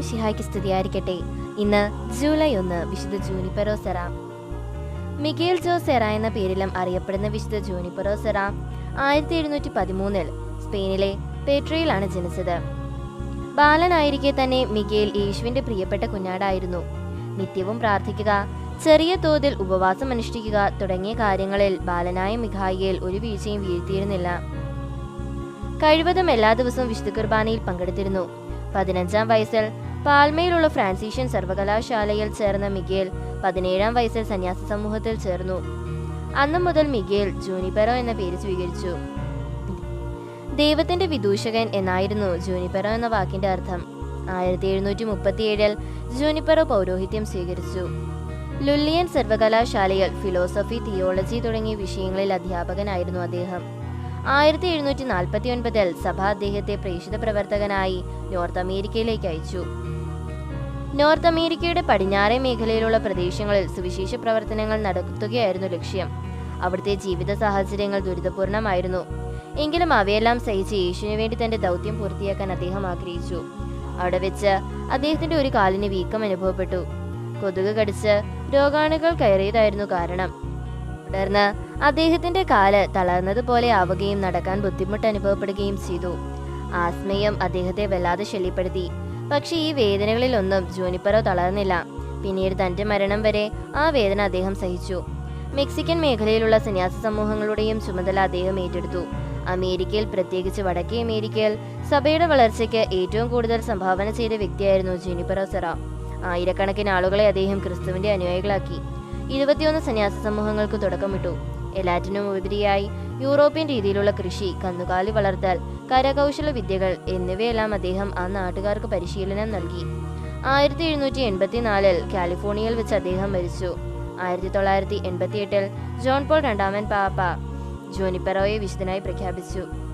മിഷിഹായ്ക്ക് സ്തുതിയായിരിക്കട്ടെ. ഇന്ന് ജൂലൈ ഒന്ന് വിശുദ്ധ ജൂനിപ്പറോ മിഗേൽ ജോസെറ എന്ന പേരിലും അറിയപ്പെടുന്ന വിശുദ്ധ ജൂനിപ്പറോ സെറ ആയിരത്തി എഴുന്നൂറ്റി പതിമൂന്നിൽ സ്പെയിനിലെ പേട്രയിലാണ് ജനിച്ചത്. ബാലനായിരിക്കെ തന്നെ മിഗേൽ യേശുവിന്റെ പ്രിയപ്പെട്ട കുഞ്ഞാടായിരുന്നു. നിത്യവും പ്രാർത്ഥിക്കുക ചെറിയ തോതിൽ ഉപവാസം അനുഷ്ഠിക്കുക തുടങ്ങിയ കാര്യങ്ങളിൽ ബാലനായ മിഖായിയേൽ ഒരു വീഴ്ചയും വീഴ്ത്തിയിരുന്നില്ല. കഴിവതും എല്ലാ ദിവസവും വിശുദ്ധ കുർബാനയിൽ പങ്കെടുത്തിരുന്നു. പതിനഞ്ചാം വയസ്സിൽ പാൽമയിലുള്ള ഫ്രാൻസീഷ്യൻ സർവകലാശാലയിൽ ചേർന്ന മിഗേൽ പതിനേഴാം വയസ്സിൽ സന്യാസ സമൂഹത്തിൽ ചേർന്നു. അന്നു മുതൽ മിഗേൽ ജൂനിപെറോ എന്ന പേര് സ്വീകരിച്ചു. ദൈവത്തിന്റെ വിദൂഷകൻ എന്നായിരുന്നു ജൂനിപെറോ എന്ന വാക്കിന്റെ അർത്ഥം. ആയിരത്തി എഴുന്നൂറ്റി മുപ്പത്തിയേഴിൽ ജൂനിപെറോ പൗരോഹിത്യം സ്വീകരിച്ചു. ലുല്ലിയൻ സർവകലാശാലയിൽ ഫിലോസഫി തിയോളജി തുടങ്ങിയ വിഷയങ്ങളിൽ അധ്യാപകനായിരുന്നു അദ്ദേഹം. ആയിരത്തി എഴുന്നൂറ്റി നാൽപ്പത്തി ഒൻപതിൽ സഭ അദ്ദേഹത്തെ പ്രേക്ഷിത പ്രവർത്തകനായി നോർത്ത് അമേരിക്കയിലേക്ക് അയച്ചു. നോർത്ത് അമേരിക്കയുടെ പടിഞ്ഞാറേ മേഖലയിലുള്ള പ്രദേശങ്ങളിൽ സുവിശേഷ പ്രവർത്തനങ്ങൾ നടത്തുകയായിരുന്നു ലക്ഷ്യം. അവിടുത്തെ ജീവിത സാഹചര്യങ്ങൾ ദുരിതപൂർണമായിരുന്നു. എങ്കിലും അവയെല്ലാം സഹിച്ച് യേശുവിനു വേണ്ടി തന്റെ ദൗത്യം പൂർത്തിയാക്കാൻ അദ്ദേഹം ആഗ്രഹിച്ചു. അവിടെ വെച്ച് അദ്ദേഹത്തിന്റെ ഒരു കാലിന് വീക്കം അനുഭവപ്പെട്ടു. കൊതുക് കടിച്ച് രോഗാണുകൾ കയറിയതായിരുന്നു കാരണം. തുടർന്ന് അദ്ദേഹത്തിന്റെ കാൽ തളർന്നതുപോലെ ആവുകയും നടക്കാൻ ബുദ്ധിമുട്ട് അനുഭവപ്പെടുകയും ചെയ്തു. ആസ്മയം അദ്ദേഹത്തെ വല്ലാതെ ശല്യപ്പെടുത്തി. പക്ഷേ ഈ വേദനകളിലൊന്നും ജൂനിപ്പറോ തളർന്നില്ല. പിന്നീട് തന്റെ മരണം വരെ ആ വേദന അദ്ദേഹം സഹിച്ചു. മെക്സിക്കൻ മേഖലയിലുള്ള സന്യാസ സമൂഹങ്ങളുടെയും ചുമതല അദ്ദേഹം ഏറ്റെടുത്തു. അമേരിക്കയിൽ പ്രത്യേകിച്ച് വടക്കേ അമേരിക്കയിൽ സഭയുടെ വളർച്ചയ്ക്ക് ഏറ്റവും കൂടുതൽ സംഭാവന ചെയ്ത വ്യക്തിയായിരുന്നു ജൂനിപ്പറോ സെറ. ആയിരക്കണക്കിന് ആളുകളെ അദ്ദേഹം ക്രിസ്തുവിന്റെ അനുയായികളാക്കി. ഇരുപത്തിയൊന്ന് സന്യാസ സമൂഹങ്ങൾക്ക് തുടക്കമിട്ടു. എല്ലാറ്റിനും ഉപരിയായി യൂറോപ്യൻ രീതിയിലുള്ള കൃഷി കന്നുകാലി വളർത്തൽ കരകൗശല വിദ്യകൾ എന്നിവയെല്ലാം അദ്ദേഹം ആ നാട്ടുകാർക്ക് പരിശീലനം നൽകി. ആയിരത്തി എഴുന്നൂറ്റി എൺപത്തിനാലിൽ കാലിഫോർണിയയിൽ വെച്ച് അദ്ദേഹം മരിച്ചു. ആയിരത്തി തൊള്ളായിരത്തി എൺപത്തിയെട്ടിൽ ജോൺ പോൾ രണ്ടാമൻ പാപ്പ ജോനിപ്പെറോയെ വിശുദ്ധനായി പ്രഖ്യാപിച്ചു.